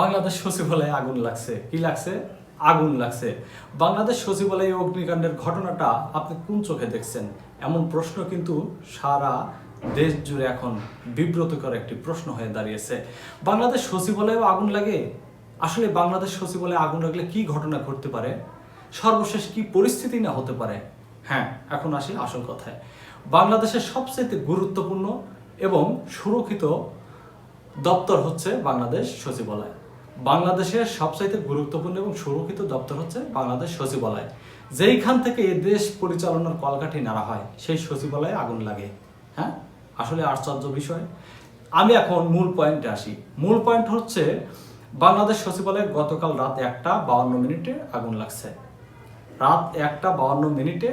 বাংলাদেশ সচিবালয়ে আগুন লাগছে। কি লাগছে? আগুন লাগছে। বাংলাদেশ সচিবালয়ে অগ্নিকাণ্ডের ঘটনাটা আপনি কোন চোখে দেখছেন? এমন প্রশ্ন কিন্তু সারা দেশ জুড়ে এখন বিব্রতকর একটি প্রশ্ন হয়ে দাঁড়িয়েছে। বাংলাদেশ সচিবালয়েও আগুন লাগে? আসলে বাংলাদেশ সচিবালয়ে আগুন লাগলে কি ঘটনা ঘটতে পারে? সর্বশেষ কি পরিস্থিতি না হতে পারে? হ্যাঁ এখন আসি আসল কথায়। বাংলাদেশের সবচেয়ে গুরুত্বপূর্ণ এবং সুরক্ষিত দপ্তর হচ্ছে বাংলাদেশ সচিবালয়। বাংলাদেশের সবচাইতে গুরুত্বপূর্ণ এবং সুরক্ষিত দপ্তর হচ্ছে বাংলাদেশ সচিবালয়, যেইখান থেকে এই দেশ পরিচালনার কলকাঠি নাড়া হয়, সেই সচিবালয়ে আগুন লাগে। হ্যাঁ? আসলে আশ্চর্য বিষয়। আমি এখন মূল পয়েন্টে আসি। মূল পয়েন্ট হচ্ছে, বাংলাদেশ সচিবালয়ে গতকাল রাত একটা বাউন্ন মিনিটে আগুন লাগছে। রাত একটা বাউন্ন মিনিটে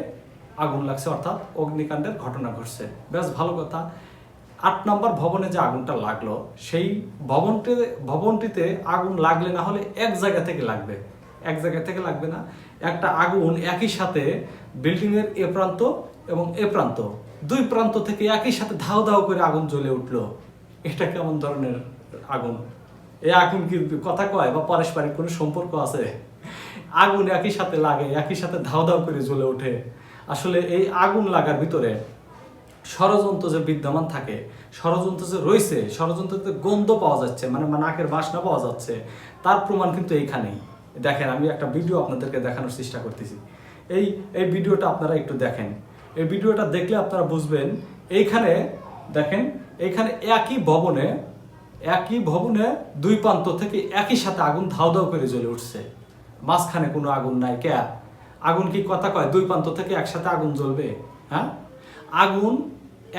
আগুন লাগছে, অর্থাৎ অগ্নিকাণ্ডের ঘটনা ঘটছে। বেশ ভালো কথা। আট নম্বর ভবনে যে আগুনটা লাগল, সেই ভবনটি, ভবনটিতে আগুন লাগলে না হলে এক জায়গা থেকে লাগবে। এক জায়গা থেকে লাগবে না। একটা আগুন একই সাথে বিল্ডিংয়ের এ প্রান্ত এবং এ প্রান্ত, দুই প্রান্ত থেকে একই সাথে ধাও ধাও করে আগুন জ্বলে উঠল। এটা কেমন ধরনের আগুন? এই আগুন কি কথা কয় বা পারস্পরিক কোনো সম্পর্ক আছে? আগুন একই সাথে লাগে, একই সাথে ধাও ধাও করে জ্বলে ওঠে। আসলে এই আগুন লাগার ভিতরে ষড়যন্ত্র যে বিদ্যমান থাকে, ষড়যন্ত্র যে রয়েছে, ষড়যন্ত্রতে গন্ধ পাওয়া যাচ্ছে মানে নাকের বাসনা পাওয়া যাচ্ছে, তার প্রমাণ কিন্তু এইখানেই। দেখেন, আমি একটা ভিডিও আপনাদেরকে দেখানোর চেষ্টা করতেছি। এই এই ভিডিওটা আপনারা একটু দেখেন। এই ভিডিওটা দেখলে আপনারা বুঝবেন, এইখানে দেখেন, এইখানে একই ভবনে একই ভবনে দুই প্রান্ত থেকে একই সাথে আগুন ধাও ধাও করে জ্বলে উঠছে। মাঝখানে কোনো আগুন নাই কে আগুন কি কথা কয়? দুই প্রান্ত থেকে একসাথে আগুন জ্বলবে? হ্যাঁ? আগুন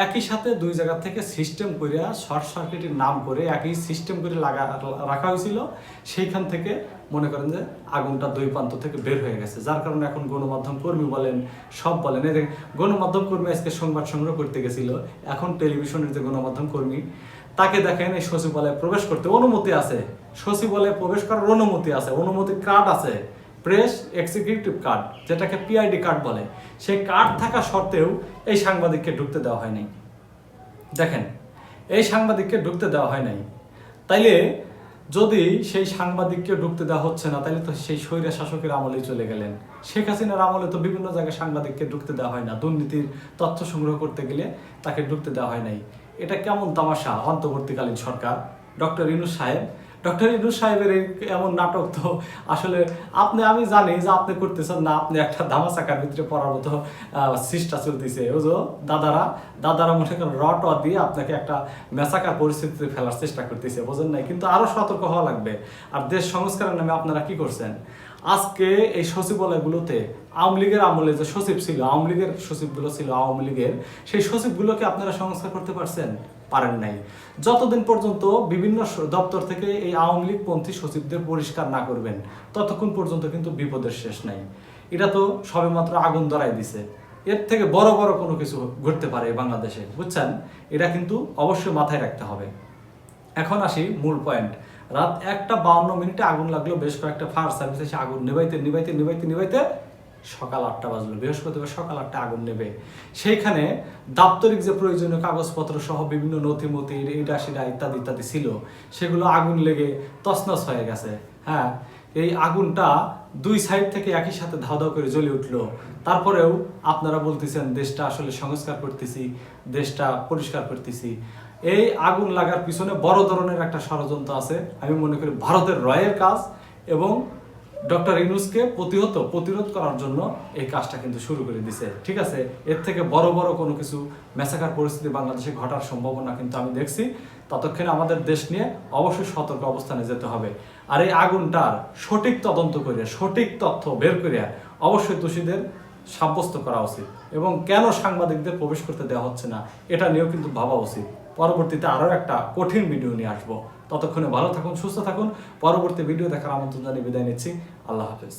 একই সাথে দুই জায়গা থেকে সিস্টেম করে শর্ট সার্কিটের নাম করে একই সিস্টেম করে লাগা, রাখা হয়েছিল। সেইখান থেকে মনে করেন যে আগুনটা দুই প্রান্ত থেকে বের হয়ে গেছে। যার কারণে এখন গণমাধ্যম কর্মী বলেন, সব বলেন। এই গণমাধ্যম কর্মী আজকে সংবাদ সংগ্রহ করতে গেছিল। এখন টেলিভিশনের যে গণমাধ্যম কর্মী, তাকে দেখেন এই সচিবালয়ে প্রবেশ করতে অনুমতি আছে। সচিবালয়ে প্রবেশ করার অনুমতি আছে। অনুমতি কার্ড আছে। প্রেস এক্সিকিউটিভ কার্ড যেটাকে পিআইডি কার্ড বলে, সেই কার্ড থাকা সত্ত্বেও এই সাংবাদিককে ঢুকতে দেওয়া হয় নাই। দেখেন, এই সাংবাদিককে ঢুকতে দেওয়া হয় নাই। তাইলে যদি সেই সাংবাদিককে ঢুকতে দেওয়া হচ্ছে না তাহলে তো সেই স্বৈরা শাসকের আমলেই চলে গেলেন। শেখ হাসিনার আমলে তো বিভিন্ন জায়গায় সাংবাদিককে ঢুকতে দেওয়া হয় না। দুর্নীতির তথ্য সংগ্রহ করতে গেলে তাকে ঢুকতে দেওয়া হয় নাই। এটা কেমন তামাশা অন্তর্বর্তীকালীন সরকার? ডক্টর ইনুস সাহেব ডক্টর ইদুল সাহেবের এমন নাটক তো আসলে আপনি, আমি জানি যে আপনি করতেছেন না, আপনি একটা ধামাচাকার ভিতরে পড়ার মতো সৃষ্টা চলতেছে। ও দাদারা দাদারা মনে করেন রট দিয়ে আপনাকে একটা মেসাকার পরিস্থিতিতে ফেলার চেষ্টা করতেছে, বোঝেন নাই? কিন্তু আরও সতর্ক হওয়া লাগবে। আর দেশ সংস্কারের নামে আপনারা কি করছেন? আজকে এই সচিবালয়গুলোতে আওয়ামী লীগের আমলে যে সচিব ছিল, আওয়ামী লীগের সচিবগুলো ছিল আওয়ামী লীগের, সেই সচিবগুলোকে আপনারা সংস্কার করতে পারছেন? পারেন নাই। যতদিন পর্যন্ত বিভিন্ন দপ্তর থেকে এই আওয়ামী লীগ পন্থী সচিবদের পরিষ্কার না করবেন, ততক্ষণ পর্যন্ত কিন্তু বিপদের শেষ নাই। এটা তো সবেমাত্র আগুন ধরাই দিছে। এর থেকে বড় বড় কোনো কিছু ঘটতে পারে বাংলাদেশে, বুঝছেন? এটা কিন্তু অবশ্যই মাথায় রাখতে হবে। এখন আসি মূল পয়েন্ট রাত একটা বাউন্ন মিনিটে আগুন লাগল, বেশ কয়েকটা ফায়ার সার্ভিস এসে আগুন নিবাইতে নিবাইতে নিবাইতে নিবাইতে সকাল আটটা বাজলো, বৃহস্পতিবার সকাল আটটা আগুন নেবে। সেইখানে দাপ্তরিক যে প্রয়োজনীয় কাগজপত্র সহ বিভিন্ন নথিমতি এইটা সেটা ইত্যাদি ইত্যাদি ছিল, সেগুলো আগুন লেগে তছনছ হয়ে গেছে। হ্যাঁ এই আগুনটা দুই সাইড থেকে একই সাথে ধাও ধাও করে জ্বলে উঠল। তারপরেও আপনারা বলতেছেন, দেশটা আসলে সংস্কার করতেছি, দেশটা পরিষ্কার করতেছি। এই আগুন লাগার পিছনে বড় ধরনের একটা ষড়যন্ত্র আছে। আমি মনে করি ভারতের রয়ের কাজ এবং ডক্টর ইনুসকে প্রতিহত, প্রতিরোধ করার জন্য এই কাজটা কিন্তু শুরু করে দিছে। ঠিক আছে? এর থেকে বড় বড় কোনো কিছু মেসাকার পরিস্থিতি বাংলাদেশে ঘটার সম্ভাবনা কিন্তু আমি দেখছি। ততক্ষণে আমাদের দেশ নিয়ে অবশ্যই সতর্ক অবস্থানে যেতে হবে। আর এই আগুনটার সঠিক তদন্ত করে সঠিক তথ্য বের করে অবশ্যই দোষীদের সাব্যস্ত করা উচিত। এবং কেন সাংবাদিকদের প্রবেশ করতে দেওয়া হচ্ছে না, এটা নিয়েও কিন্তু ভাবা উচিত। পরবর্তীতে আরও একটা কঠিন ভিডিও নিয়ে আসব। ততক্ষণে ভালো থাকুন, সুস্থ থাকুন। পরবর্তী ভিডিও দেখার আমন্ত্রণ জানিয়ে বিদায় নিচ্ছি। আল্লাহ হাফেজ।